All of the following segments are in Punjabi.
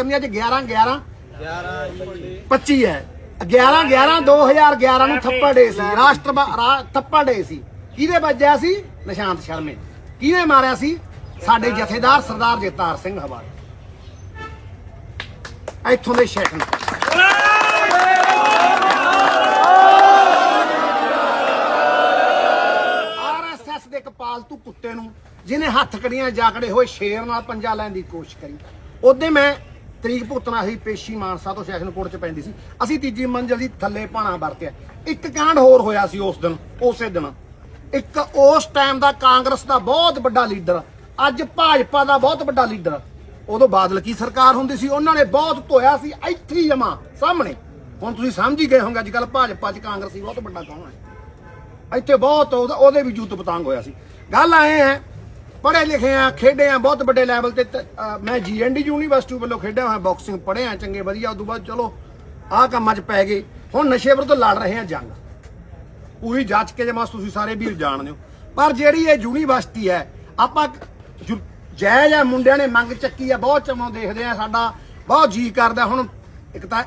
ਕਰਨੀ ਅੱਜ 11 11 25 ਹੈ। 11 11 2011 ਨੂੰ ਥੱਪੜ ਡੇ ਸੀ। ਰਾਸ਼ਟਰ ਥੱਪੜ ਡੇ ਸੀ। ਕਿਹਦੇ ਵੱਜਿਆ ਸੀ? ਨਿਸ਼ਾਂਤ ਸ਼ਰਮੇ। ਕਿਹਨੇ ਮਾਰਿਆ ਸੀ? ਸਾਡੇ ਜਥੇਦਾਰ ਸਰਦਾਰ ਜਗਤਾਰ ਸਿੰਘ ਹਵਾਲ। ਇੱਥੋਂ ਦੇ ਸ਼ੈਖ ਨੇ। ਆਰਐਸਐਸ ਦੇ ਇੱਕ ਪਾਲਤੂ ਕੁੱਤੇ ਨੂੰ ਜਿਹਨੇ ਹੱਥ ਕੜੀਆਂ ਜਾਕੜੇ ਹੋਏ ਸ਼ੇਰ ਨਾਲ ਪੰਜਾ ਲੈਣ ਦੀ ਕੋਸ਼ਿਸ਼ ਕਰੀ। ਉਹਦੇ ਮੈਂ ਤਰੀਕ ਭੁਗਤਣਾ ਹੀ ਪੇਸ਼ੀ ਮਾਨਸਾ ਤੋਂ ਸੈਸ਼ਨ ਕੋਰਟ ਚ ਪੈਂਦੀ ਸੀ। ਅਸੀਂ ਤੀਜੀ ਮੰਜ਼ਲ ਦੀ ਥੱਲੇ ਪਾਣਾ ਵਰਤਿਆ। ਇੱਕ ਕਾਂਡ ਹੋਰ ਹੋਇਆ ਸੀ ਉਸ ਦਿਨ, ਉਸੇ ਦਿਨ। ਇੱਕ ਉਸ ਟਾਈਮ ਦਾ ਕਾਂਗਰਸ ਦਾ ਬਹੁਤ ਵੱਡਾ ਲੀਡਰ, ਅੱਜ ਭਾਜਪਾ ਦਾ ਬਹੁਤ ਵੱਡਾ ਲੀਡਰ। ਉਦੋਂ ਬਾਦਲ ਕੀ ਸਰਕਾਰ ਹੁੰਦੀ ਸੀ, ਉਹਨਾਂ ਨੇ ਬਹੁਤ ਧੋਇਆ ਸੀ, ਇੱਥੇ ਹੀ ਜਮਾ ਸਾਹਮਣੇ। ਹੁਣ ਤੁਸੀਂ ਸਮਝ ਹੀ ਗਏ ਹੋਗੇ, ਅੱਜ ਕੱਲ ਭਾਜਪਾ ਚ ਕਾਂਗਰਸੀ ਬਹੁਤ ਵੱਡਾ ਕੌਣ ਹੈ? ਇੱਥੇ ਬਹੁਤ ਉਹਦਾ- ਉਹਦੇ ਵੀ ਜੂਤ ਪਤੰਗ ਹੋਇਆ ਸੀ। ਗੱਲ ਆਏ ਹੈ ਪੜ੍ਹੇ ਲਿਖੇ ਆ, ਖੇਡੇ ਆ, ਬਹੁਤ ਵੱਡੇ ਲੈਵਲ ਤੇ ਤ- ਅਹ ਮੈਂ ਜੀਐਨਡੀ ਯੂਨੀਵਰਸਿਟੀ ਵੱਲੋਂ ਖੇਡਿਆ ਹੋਇਆ ਬਾਕਸਿੰਗ ਪੜ੍ਹਿਆ ਚੰਗੇ, ਵਧੀਆ ਉਦੋਂ ਬਾਅਦ ਚਲੋ, ਆਹ ਕੰਮਾਂ 'ਚ ਪੈ ਗਏ। ਹੁਣ ਨਸ਼ੇ ਵਿਰੁੱਧ ਲੜ ਰਹੇ ਆ ਜੰਗ। ਪੂਰੀ ਜਾਂਚ ਕੇ ਜਮਾ ਤੁਸੀਂ ਸਾਰੇ ਵੀਰ ਜਾਣਦੇ ਹੋ। ਪਰ ਜਿਹੜੀ ਇਹ ਯੂਨੀਵਰਸਿਟੀ ਹੈ, ਆਪਾਂ ਜੁ- ਜਾਇਜ਼ ਆ, ਮੁੰਡਿਆਂ ਨੇ ਮੰਗ ਚੱਕੀ ਆ, ਬਹੁਤ ਚਮੋਂ ਦੇਖਦੇ ਆ ਸਾਡਾ, ਬਹੁਤ ਜੀ ਕਰਦਾ। ਹੁਣ ਇੱਕ ਤਾਂ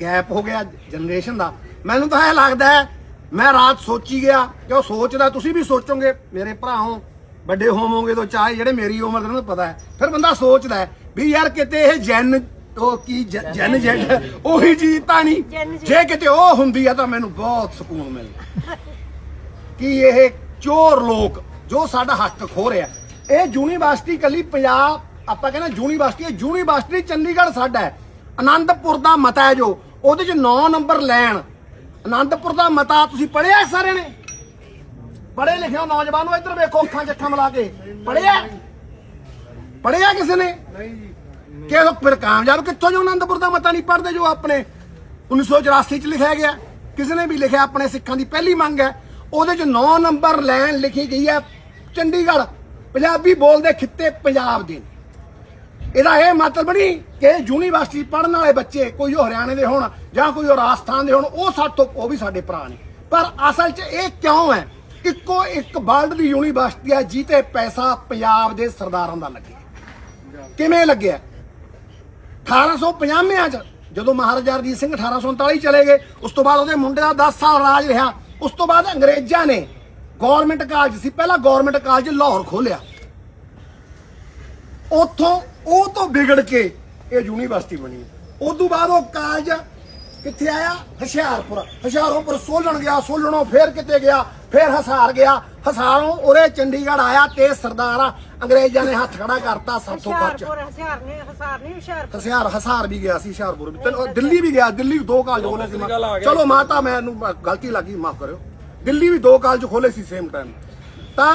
ਗੈਪ ਹੋ ਗਿਆ ਜਨਰੇਸ਼ਨ ਦਾ। ਮੈਨੂੰ ਤਾਂ ਇਹ ਲੱਗਦਾ ਹੈ, ਮੈਂ ਰਾਤ ਸੋਚੀ ਗਿਆ ਕਿ ਉਹ ਸੋਚਦਾ, ਤੁਸੀਂ ਵੀ ਸੋਚੋਗੇ, ਮੇਰੇ ਭਰਾਓ ਵੱਡੇ ਹੋਵੋਗੇ ਤਾਂ ਚਾਹੇ ਜਿਹੜੇ ਮੇਰੀ ਉਮਰ ਦੇ ਨੂੰ ਪਤਾ ਹੈ। ਫਿਰ ਬੰਦਾ ਸੋਚਦਾ ਹੈ ਵੀ ਯਾਰ ਕਿਤੇ ਇਹ ਜੈਨ ਉਹ ਕੀ ਜ- ਜੈਨ ਜੈਡ ਉਹੀ ਚੀਜ਼ ਤਾਂ ਨਹੀਂ। ਜੈਨ। ਜੇ ਕਿਤੇ ਉਹ ਹੁੰਦੀ ਆ ਤਾਂ ਮੈਨੂੰ ਬਹੁਤ ਸਕੂਨ ਮਿਲਦਾ। ਕਿ ਇਹ ਚੋਰ ਲੋਕ ਜੋ ਸਾਡਾ ਹੱਕ ਖੋ ਰਿਹਾ ਇਹ ਯੂਨੀਵਰਸਿਟੀ ਕੱਲੀ ਪੰਜਾਬ ਆਪਾਂ ਕਹਿੰਦੇ ਯੂਨੀਵਰਸਿਟੀ ਇਹ ਯੂਨੀਵਰਸਿਟੀ ਚੰਡੀਗੜ੍ਹ ਸਾਡਾ ਹੈ। ਆਨੰਦਪੁਰ ਦਾ ਮਤਾ ਹੈ ਜੋ ਉਹਦੇ ਚ 9 ਨੰਬਰ ਲੈਣ। ਆਨੰਦਪੁਰ ਦਾ ਮਤਾ ਤੁਸੀਂ ਪੜ੍ਹਿਆ ਸਾਰਿਆਂ ਨੇ? ਪੜ੍ਹੇ ਲਿਖੇ ਨੌਜਵਾਨੋ ਇੱਧਰ ਵੇਖੋ ਅੱਖਾਂ 'ਚ ਅੱਖਾਂ ਮਿਲਾ ਕੇ। ਪੜ੍ਹਿਆ? ਪੜ੍ਹਿਆ ਕਿਸੇ ਨੇ? ਨਹੀਂ। ਜੀ ਕਿ ਉਹ ਫਿਰ ਕਾਮਯਾਬ ਕਿੱਥੋਂ ਜੋ ਆਨੰਦਪੁਰ ਦਾ ਮਤਾ ਨਹੀਂ ਪੜ੍ਹਦੇ ਜੋ ਆਪਣੇ? 1984 ਚ ਲਿਖਿਆ ਗਿਆ। ਕਿਸੇ ਨੇ ਵੀ ਲਿਖਿਆ ਆਪਣੇ ਸਿੱਖਾਂ ਦੀ ਪਹਿਲੀ ਮੰਗ ਹੈ। ਉਹਦੇ ਚ 9 ਨੰਬਰ ਲਾਈਨ ਲਿਖੀ ਗਈ ਹੈ ਚੰਡੀਗੜ੍ਹ ਪੰਜਾਬੀ ਬੋਲਦੇ ਖਿੱਤੇ ਪੰਜਾਬ ਦੇ। ਨੇ ਇਹਦਾ ਇਹ ਮਤਲਬ ਨਹੀਂ ਕਿ ਯੂਨੀਵਰਸਿਟੀ ਪੜ੍ਹਨ ਵਾਲੇ ਬੱਚੇ ਕੋਈ ਉਹ ਹਰਿਆਣੇ ਦੇ ਹੋਣ ਜਾਂ ਕੋਈ ਉਹ ਰਾਜਸਥਾਨ ਦੇ ਹੋਣ ਉਹ ਸਾਡੇ ਤੋਂ ਉਹ ਵੀ ਸਾਡੇ ਭਰਾ ਨੇ। ਪਰ ਅਸਲ 'ਚ ਇਹ ਕਿਉਂ ਹੈ? ਇੱਕੋ ਇੱਕ ਵਰਲਡ ਦੀ ਯੂਨੀਵਰਸਿਟੀ ਹੈ ਜਿੱਤੇ ਪੈਸਾ ਪੰਜਾਬ ਦੇ ਸਰਦਾਰਾਂ ਦਾ ਲੱਗਿਆ। ਕਿਵੇਂ ਲੱਗਿਆ? 1850 ਚ ਜਦੋਂ ਮਹਾਰਾਜਾ ਰਣਜੀਤ ਸਿੰਘ 1839 ਚਲੇ ਗਏ, ਉਸ ਤੋਂ ਬਾਅਦ ਉਹਦੇ ਮੁੰਡੇ ਦਾ 10 ਸਾਲ ਰਾਜ ਰਿਹਾ। ਉਸ ਤੋਂ ਬਾਅਦ ਅੰਗਰੇਜ਼ਾਂ ਨੇ ਗਵਰਨਮੈਂਟ ਕਾਲਜ ਸੀ, ਪਹਿਲਾ ਗਵਰਨਮੈਂਟ ਕਾਲਜ ਲਾਹੌਰ ਖੋਲਿਆ ਉੱਥੋਂ ਉਹ ਤੋਂ ਵਿਗੜ ਕੇ ਇਹ ਯੂਨੀਵਰਸਿਟੀ ਬਣੀ। ਉਸ ਤੋਂ ਬਾਅਦ ਉਹ ਕਾਲਜ ਕਿੱਥੇ ਆਇਆ? ਹੁਸ਼ਿਆਰਪੁਰ। ਹੁਸ਼ਿਆਰਪੁਰ ਸੋਲਣ ਗਿਆ, ਸੋਲਣੋਂ ਫੇਰ ਕਿਤੇ ਗਿਆ। ਫੇਰ ਹਸਾਰ ਗਿਆ। ਹਸਾਰੋਂ ਉਰੇ ਚੰਡੀਗੜ੍ਹ ਆਇਆ ਤੇ ਸਰਦਾਰ ਅੰਗਰੇਜ਼ਾਂ ਨੇ ਹੱਥ ਖੜਾ ਕਰਤਾ ਸਭ ਤੋਂ ਪੱਚ ਹੁਸ਼ਿਆਰਪੁਰ ਹਸਿਆਰ ਨੇ ਹਸਾਰ ਨਹੀਂ ਹੁਸ਼ਿਆਰਪੁਰ। ਹਸਿਆਰ ਹਸਾਰ ਵੀ ਗਿਆ ਸੀ ਹੁਸ਼ਿਆਰਪੁਰ ਵੀ। ਤੇ ਦਿੱਲੀ ਵੀ ਗਿਆ ਦਿੱਲੀ ਵੀ ਦੋ ਕਾਲਜ ਖੋਲੇ ਸੀ। ਚਲੋ ਮਾਤਾ ਮੈਨੂੰ ਗਲਤੀ ਲੱਗੀ ਮਾਫ ਕਰਿਓ। ਦਿੱਲੀ ਵੀ ਦੋ ਕਾਲਜ ਖੋਲੇ ਸੀ ਸੇਮ ਟਾਈਮ ਤਾਂ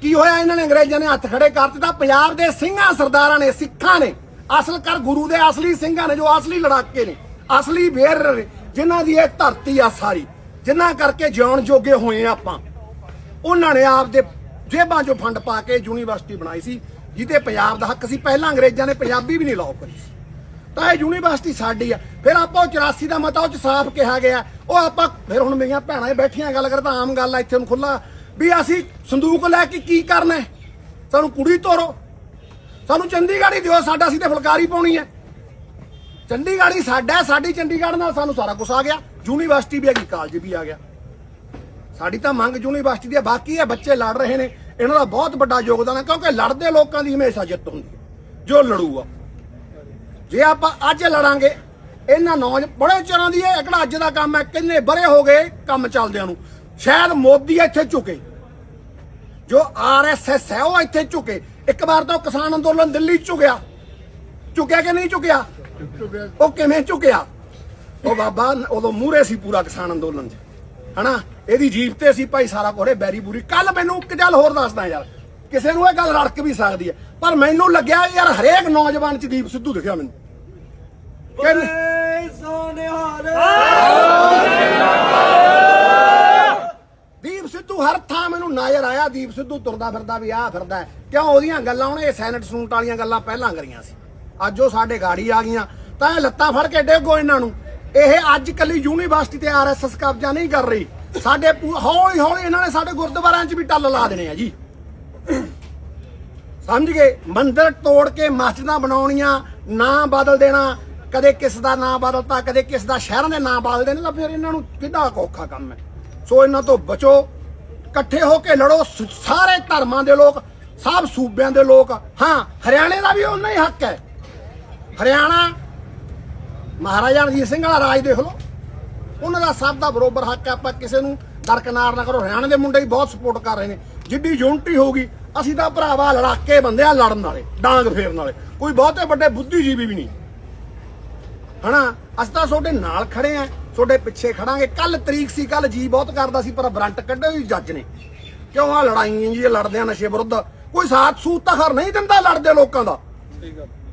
ਕੀ ਹੋਇਆ? ਇਹਨਾਂ ਨੇ ਅੰਗਰੇਜ਼ਾਂ ਨੇ ਹੱਥ ਖੜੇ ਕਰ ਦਿੱਤਾ। ਪੰਜਾਬ ਦੇ ਸਿੰਘਾਂ ਸਰਦਾਰਾਂ ਨੇ ਸਿੱਖਾਂ ਨੇ। ਅਸਲ ਕਰ ਗੁਰੂ ਦੇ ਅਸਲੀ ਸਿੰਘਾਂ ਨੇ ਜੋ ਅਸਲੀ ਲੜਾਕੇ ਨੇ। ਅਸਲੀ ਵੇਰ ਨੇ ਜਿਨ੍ਹਾਂ ਦੀ ਇਹ ਧਰਤੀ ਆ ਸਾਰੀ। ਜਿਨ੍ਹਾਂ ਕਰਕੇ ਜਿਉਣ ਜੋਗੇ ਹੋਏ ਆ ਆਪਾਂ, ਉਹਨਾਂ ਨੇ ਆਪ ਦੇ ਜੇਬਾਂ 'ਚੋਂ ਫੰਡ ਪਾ ਕੇ ਯੂਨੀਵਰਸਿਟੀ ਬਣਾਈ ਸੀ, ਜਿਹਦੇ ਪੰਜਾਬ ਦਾ ਹੱਕ ਸੀ। ਪਹਿਲਾਂ ਅੰਗਰੇਜ਼ਾਂ ਨੇ ਪੰਜਾਬੀ ਵੀ ਨਹੀਂ ਲਾਓ ਕਰੀ ਸੀ। ਤਾਂ ਇਹ ਯੂਨੀਵਰਸਿਟੀ ਸਾਡੀ ਆ। ਫਿਰ ਆਪਾਂ ਉਹ 84 ਦਾ ਮਤਾ ਉਹ ਚ ਸਾਫ਼ ਕਿਹਾ ਗਿਆ। ਉਹ ਆਪਾਂ ਫਿਰ ਹੁਣ ਮੇਰੀਆਂ ਭੈਣਾਂ ਬੈਠੀਆਂ ਗੱਲ ਕਰਦਾ ਆਮ ਗੱਲ ਆ, ਇੱਥੇ ਨੂੰ ਖੁੱਲਾ ਵੀ ਅਸੀਂ ਸੰਦੂਕ ਲੈ ਕੇ ਕੀ ਕਰਨਾ ਸਾਨੂੰ ਕੁੜੀ ਤੋਰੋ। ਸਾਨੂੰ ਚੰਡੀਗੜ੍ਹ ਹੀ ਦਿਓ, ਸਾਡਾ ਅਸੀਂ ਤੇ ਫੁਲਕਾਰੀ ਪਾਉਣੀ ਹੈ। ਚੰਡੀਗੜ੍ਹ ਹੀ ਸਾਡਾ ਸਾਡੀ ਚੰਡੀਗੜ੍ਹ ਨਾਲ ਸਾਨੂੰ ਸਾਰਾ ਕੁਝ ਆ ਗਿਆ। ਯੂਨੀਵਰਸਿਟੀ ਵੀ ਹੈਗੀ, ਕਾਲਜ ਵੀ ਆ ਗਿਆ। ਸਾਡੀ ਤਾਂ ਮੰਗ ਯੂਨੀਵਰਸਿਟੀ ਦੀ ਹੈ ਬਾਕੀ ਇਹ ਬੱਚੇ ਲੜ ਰਹੇ ਨੇ, ਇਹਨਾਂ ਦਾ ਬਹੁਤ ਵੱਡਾ ਯੋਗਦਾਨ ਹੈ, ਕਿਉਂਕਿ ਲੜਦੇ ਲੋਕਾਂ ਦੀ ਹਮੇਸ਼ਾ ਜਿੱਤ ਹੁੰਦੀ ਹੈ, ਜੋ ਲੜੂਗਾ ਜੇ ਆਪਾਂ ਅੱਜ ਲੜਾਂਗੇ, ਇਹਨਾਂ ਨੌਜ, ਬੜੇ ਚਿਰਾਂ ਦੀ ਇਹ ਕਿਹੜਾ ਅੱਜ ਦਾ ਕੰਮ ਹੈ, ਕਿੰਨੇ ਬਰੇ ਹੋ ਗਏ ਕੰਮ ਚੱਲਦਿਆਂ ਨੂੰ। ਸ਼ਾਇਦ ਮੋਦੀ ਇੱਥੇ ਝੁਕੇ, ਜੋ ਆਰਐਸਐਸ ਹੈ, ਉਹ ਇੱਥੇ ਝੁਕੇ। ਇੱਕ ਵਾਰ ਤਾਂ ਉਹ ਕਿਸਾਨ ਅੰਦੋਲਨ ਦਿੱਲੀ ਝੁਕਿਆ। ਝੁਕਿਆ ਕਿ ਨਹੀਂ ਝੁਕਿਆ? ਉਹ ਕਿਵੇਂ ਝੁਕਿਆ? ਉਹ ਬਾਬਾ, ਉਦੋਂ ਮੂਰੇ ਸੀ ਪੂਰਾ ਕਿਸਾਨ ਅੰਦੋਲਨ 'ਚ। ਹਨਾ? ਇਹਦੀ ਜੀਪ ਤੇ ਸੀ ਭਾਈ ਸਾਰਾ ਕੋੜੇ ਬੈਰੀ ਬੂਰੀ। ਕੱਲ ਮੈਨੂੰ ਇੱਕ ਗੱਲ ਹੋਰ ਦੱਸਦਾ ਯਾਰ। ਕਿਸੇ ਨੂੰ ਇਹ ਗੱਲ ਰੜਕ ਵੀ ਸਕਦੀ ਹੈ। ਪਰ ਮੈਨੂੰ ਲੱਗਿਆ ਯਾਰ ਹਰੇਕ ਨੌਜਵਾਨ 'ਚ ਦੀਪ ਸਿੱਧੂ ਦਿਖਿਆ ਮੈਨੂੰ। ਕਹਿੰਦੇ ਦੀਪ ਸਿੱਧੂ ਹਰ ਥਾਂ ਮੈਨੂੰ ਨਜ਼ਰ ਆਇਆ। ਦੀਪ ਸਿੱਧੂ ਤੁਰਦਾ ਫਿਰਦਾ ਵੀ ਆ ਫਿਰਦਾ ਕਿਉਂ ਉਹਦੀਆਂ ਗੱਲਾਂ ਉਹਨੇ ਸੈਨਟ ਸੈਨੇਟ ਵਾਲੀਆਂ ਗੱਲਾਂ ਪਹਿਲਾਂ ਕਰੀਆਂ ਸੀ। ਅੱਜ ਉਹ ਸਾਡੇ ਗਾੜੀ ਆ ਗਈਆਂ। ਤਾਂ ਇਹ ਲੱਤਾਂ ਫੜ ਕੇ ਡੇਗੋ ਇਹਨਾਂ ਨੂੰ। ਇਹ ਅੱਜ ਕੱਲੀ ਯੂਨੀਵਰਸਿਟੀ ਤੇ ਆਰਐਸਐਸ ਕਬਜ਼ਾ ਨਹੀਂ ਕਰ ਰਹੀ। ਸਾਡੇ ਹੌਲੀ ਹੌਲੀ ਇਹਨਾਂ ਨੇ ਸਾਡੇ ਗੁਰਦੁਆਰਿਆਂ 'ਚ ਵੀ ਟੱਲ ਲਾ ਦੇਣੇ ਆ ਜੀ। ਸਮਝ ਗਏ? ਮੰਦਰ ਤੋੜ ਕੇ ਮਸਜਿਦਾਂ ਬਣਾਉਣੀਆਂ, ਨਾਂ ਬਦਲ ਦੇਣਾ। ਕਦੇ ਕਿਸ ਦਾ ਨਾਂ ਬਦਲਤਾ, ਕਦੇ ਕਿਸ ਦਾ ਸ਼ਹਿਰਾਂ ਦੇ ਨਾਂ ਬਦਲ ਦੇਣੇ, ਤਾਂ ਫਿਰ ਇਹਨਾਂ ਨੂੰ ਕਿੰਨਾ ਕੁ ਔਖਾ ਕੰਮ ਹੈ। ਸੋ ਇਹਨਾਂ ਤੋਂ ਬਚੋ। ਇਕੱਠੇ ਹੋ ਕੇ ਲੜੋ। ਸਾਰੇ ਧਰਮਾਂ ਦੇ ਲੋਕ, ਸਭ ਸੂਬਿਆਂ ਦੇ ਲੋਕ। ਹਾਂ, ਹਰਿਆਣੇ ਦਾ ਵੀ ਉਹਨਾਂ ਹੀ ਹੱਕ ਹੈ। ਹਰਿਆਣਾ ਮਹਾਰਾਜਾ ਰਣਜੀਤ ਸਿੰਘ ਵਾਲਾ ਰਾਜ ਦੇਖ ਲਓ। ਉਹਨਾਂ ਦਾ ਸਭ ਦਾ ਬਰੋਬਰ ਹੱਕ ਹੈ ਆਪਾਂ ਕਿਸੇ ਨੂੰ ਦਰਕਨਾਰ ਨਾ ਕਰੋ। ਹਰਿਆਣੇ ਦੇ ਮੁੰਡੇ ਵੀ ਬਹੁਤ ਸਪੋਰਟ ਕਰ ਰਹੇ ਨੇ। ਜਿੱਡੀ ਯੂਨਿਟੀ ਹੋਊਗੀ ਅਸੀਂ ਤਾਂ ਭਰਾਵਾ ਲੜਾਕੇ ਬੰਦੇ ਆ ਲੜਨ ਵਾਲੇ ਡਾਂਗ ਫੇਰਨ ਵਾਲੇ। ਕੋਈ ਬਹੁਤੇ ਵੱਡੇ ਬੁੱਧੀਜੀਵੀ ਵੀ ਨਹੀਂ। ਹਨਾ? ਅਸੀਂ ਤਾਂ ਤੁਹਾਡੇ ਨਾਲ ਖੜੇ ਆ ਤੁਹਾਡੇ ਪਿੱਛੇ ਖੜਾਂਗੇ। ਕੱਲ ਤਰੀਕ ਸੀ ਕੱਲ ਜੀ ਬਹੁਤ ਕਰਦਾ ਸੀ ਪਰ ਬਰੰਟ ਕੱਢੇ ਹੀ ਜੱਜ ਨੇ। ਕਿਉਂ ਆ ਲੜਾਈਆਂ ਜੀ ਲੜਦੇ ਆ ਨਸ਼ੇ ਵਿਰੁੱਧ? ਕੋਈ ਸਾਥ ਸੂਤ ਤਾਂ ਖਰ ਨਹੀਂ ਦਿੰਦਾ ਲੜਦੇ ਲੋਕਾਂ ਦਾ।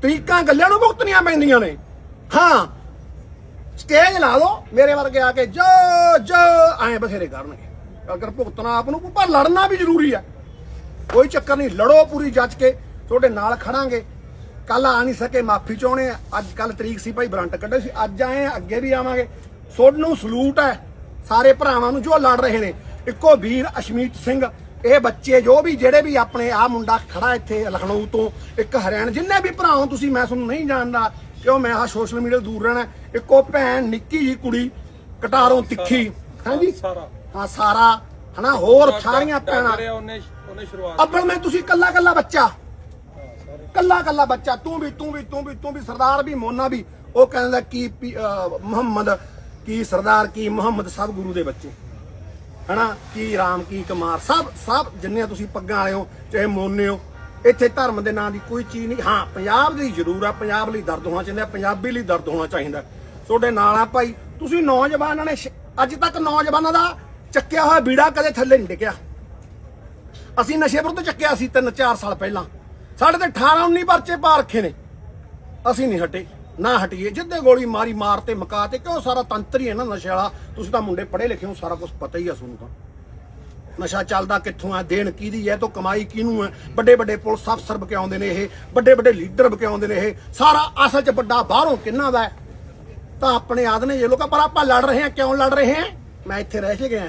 ਤਰੀਕਾਂ ਗੱਲਾਂ ਨੂੰ ਭੁਗਤਣੀਆਂ ਪੈਂਦੀਆਂ ਨੇ। ਹਾਂ। ਸਟੇਜ ਲਾ ਲਓ, ਮੇਰੇ ਵਰਗੇ ਆ ਕੇ, ਜੋ ਜੋ, ਐਂ ਬਥੇਰੇ ਕਰਨਗੇ। ਅਗਰ ਭੁਗਤਣਾ ਆਪ ਨੂੰ, ਪਰ ਲੜਨਾ ਵੀ ਜ਼ਰੂਰੀ ਹੈ ਕੋਈ ਚੱਕਰ ਨਹੀਂ, ਲੜੋ ਪੂਰੀ ਜੱਜ ਕੇ, ਤੁਹਾਡੇ ਨਾਲ ਖੜਾਂਗੇ। ਕੱਲ ਆ ਨਹੀਂ ਸਕੇ, ਮਾਫੀ ਚਾਹੁੰਦੇ ਆ। ਅੱਜ ਕੱਲ ਤਰੀਕ ਸੀ ਭਾਈ, ਬਰੰਟ ਕੱਢੇ ਸੀ। ਅੱਜ ਆਏ ਆ, ਅੱਗੇ ਵੀ ਆਵਾਂਗੇ। ਤੁਹਾਨੂੰ ਸਲੂਟ ਹੈ ਸਾਰੇ ਭਰਾਵਾਂ ਨੂੰ ਜੋ ਲੜ ਰਹੇ ਨੇ। ਇੱਕੋ ਵੀਰ ਅਸ਼ਮੀਤ ਸਿੰਘ, ਇਹ ਬੱਚੇ ਜੋ ਵੀ, ਜਿਹੜੇ ਵੀ ਆਪਣੇ ਆ ਮੁੰਡਾ ਖੜਾ ਇੱਥੇ ਲਖਨਊ ਤੋਂ, ਇੱਕ ਹਰਿਆਣਾ, ਜਿੰਨੇ ਵੀ ਭਰਾਓ ਤੁਸੀਂ ਮੈਂ ਤੁਹਾਨੂੰ ਨਹੀਂ ਜਾਣਦਾ। ਕਿਉਂ ਮੈਂ ਆ ਸੋਸ਼ਲ ਮੀਡੀਆ ਦੂਰ ਰਹਿਣਾ ਇੱਕੋ ਭੈਣ ਨਿੱਕੀ ਜੀ ਕੁੜੀ ਕਟਾਰੋਂ ਤਿੱਖੀ। ਹਾਂਜੀ ਸਾਰਾ। ਹਾਂ ਸਾਰਾ। ਹਨਾ ਹੋਰ ਸਾਰੀਆਂ ਭੈਣਾਂ। ਉਹਨੇ ਉਹਨੇ ਸ਼ੁਰੂਆਤ ਅੱਬਲ ਮੈਂ ਤੁਸੀਂ ਕੱਲਾ ਕੱਲਾ ਬੱਚਾ। ਕੱਲਾ ਕੱਲਾ ਬੱਚਾ। ਤੂੰ ਵੀ ਤੂੰ ਵੀ ਤੂੰ ਵੀ ਤੂੰ ਵੀ ਸਰਦਾਰ ਵੀ ਮੋਨਾ ਵੀ। ਉਹ ਕਹਿੰਦਾ ਕੀ ਮੁਹੰਮਦ ਕੀ ਸਰਦਾਰ ਕੀ ਮੁਹੰਮਦ ਸਭ ਗੁਰੂ ਦੇ ਬੱਚੇ। ਹਨਾ ਕੀ ਰਾਮ ਕੀ ਕੁਮਾਰ। ਸਭ ਸਭ ਜਿੰਨੇ ਤੁਸੀਂ ਪੱਗਾਂ ਵਾਲੇ ਹੋ ਚਾਹੇ ਮੋਨੇ ਹੋ ਇੱਥੇ ਧਰਮ ਦੇ ਨਾਂ ਦੀ ਕੋਈ ਚੀਜ਼ ਨਹੀਂ। ਹਾਂ, ਪੰਜਾਬ ਦੀ ਜ਼ਰੂਰ ਆ, ਪੰਜਾਬ ਲਈ ਦਰਦ ਹੋਣਾ ਚਾਹੀਦਾ, ਪੰਜਾਬੀ ਲਈ ਦਰਦ ਹੋਣਾ ਚਾਹੀਦਾ। ਤੁਹਾਡੇ ਨਾਲ ਆ ਭਾਈ, ਤੁਸੀਂ ਨੌਜਵਾਨਾਂ ਨੇ ਅੱਜ ਤੱਕ ਨੌਜਵਾਨਾਂ ਦਾ ਚੱਕਿਆ ਹੋਇਆ ਬੀੜਾ ਕਦੇ ਥੱਲੇ ਨਹੀਂ ਡਿੱਗਿਆ। ਅਸੀਂ ਨਸ਼ੇ ਵਿਰੁੱਧ ਚੱਕਿਆ ਸੀ ਤਿੰਨ ਚਾਰ ਸਾਲ ਪਹਿਲਾਂ। ਸਾਡੇ ਤੇ 18 19 ਪਰਚੇ ਪਾ ਰੱਖੇ ਨੇ। ਅਸੀਂ ਨਹੀਂ ਹਟੇ, ਨਾ ਹਟੀਏ। ਜਿੱਦੇ ਗੋਲੀ ਮਾਰੀ, ਮਾਰ ਤੇ ਮਕਾ ਤੇ ਕਿਉਂ ਸਾਰਾ ਤੰਤਰ ਹੀ ਹੈ ਨਾ ਨਸ਼ੇ ਵਾਲਾ? ਤੁਸੀਂ ਤਾਂ ਮੁੰਡੇ ਪੜ੍ਹੇ ਲਿਖੇ ਹੋ, ਸਾਰਾ ਕੁਝ ਪਤਾ ਹੀ ਆ ਤੁਹਾਨੂੰ ਤਾਂ। ਨਸ਼ਾ ਚੱਲਦਾ ਕਿੱਥੋਂ ਆ? ਦੇਣ ਕਿਹਦੀ ਹੈ? ਤੋਂ ਕਮਾਈ ਕਿਹਨੂੰ ਹੈ? ਵੱਡੇ ਵੱਡੇ ਪੁਲਿਸ ਅਫਸਰ ਬਕਿਆਉਂਦੇ ਨੇ ਇਹ। ਵੱਡੇ ਵੱਡੇ ਲੀਡਰ ਬਕਿਆਉਂਦੇ ਨੇ ਇਹ। ਸਾਰਾ ਅਸਲ 'ਚ ਵੱਡਾ ਬਾਹਰੋਂ ਕਿੰਨਾ ਦਾ ਤਾਂ ਆਪਣੇ ਆਦ ਨੇ ਇਹ ਲੋਕਾਂ ਪਰ ਆਪਾਂ ਲੜ ਰਹੇ ਹਾਂ। ਕਿਉਂ ਲੜ ਰਹੇ ਹਾਂ? ਮੈਂ ਇੱਥੇ ਰਹਿ ਕੇ ਗਿਆ।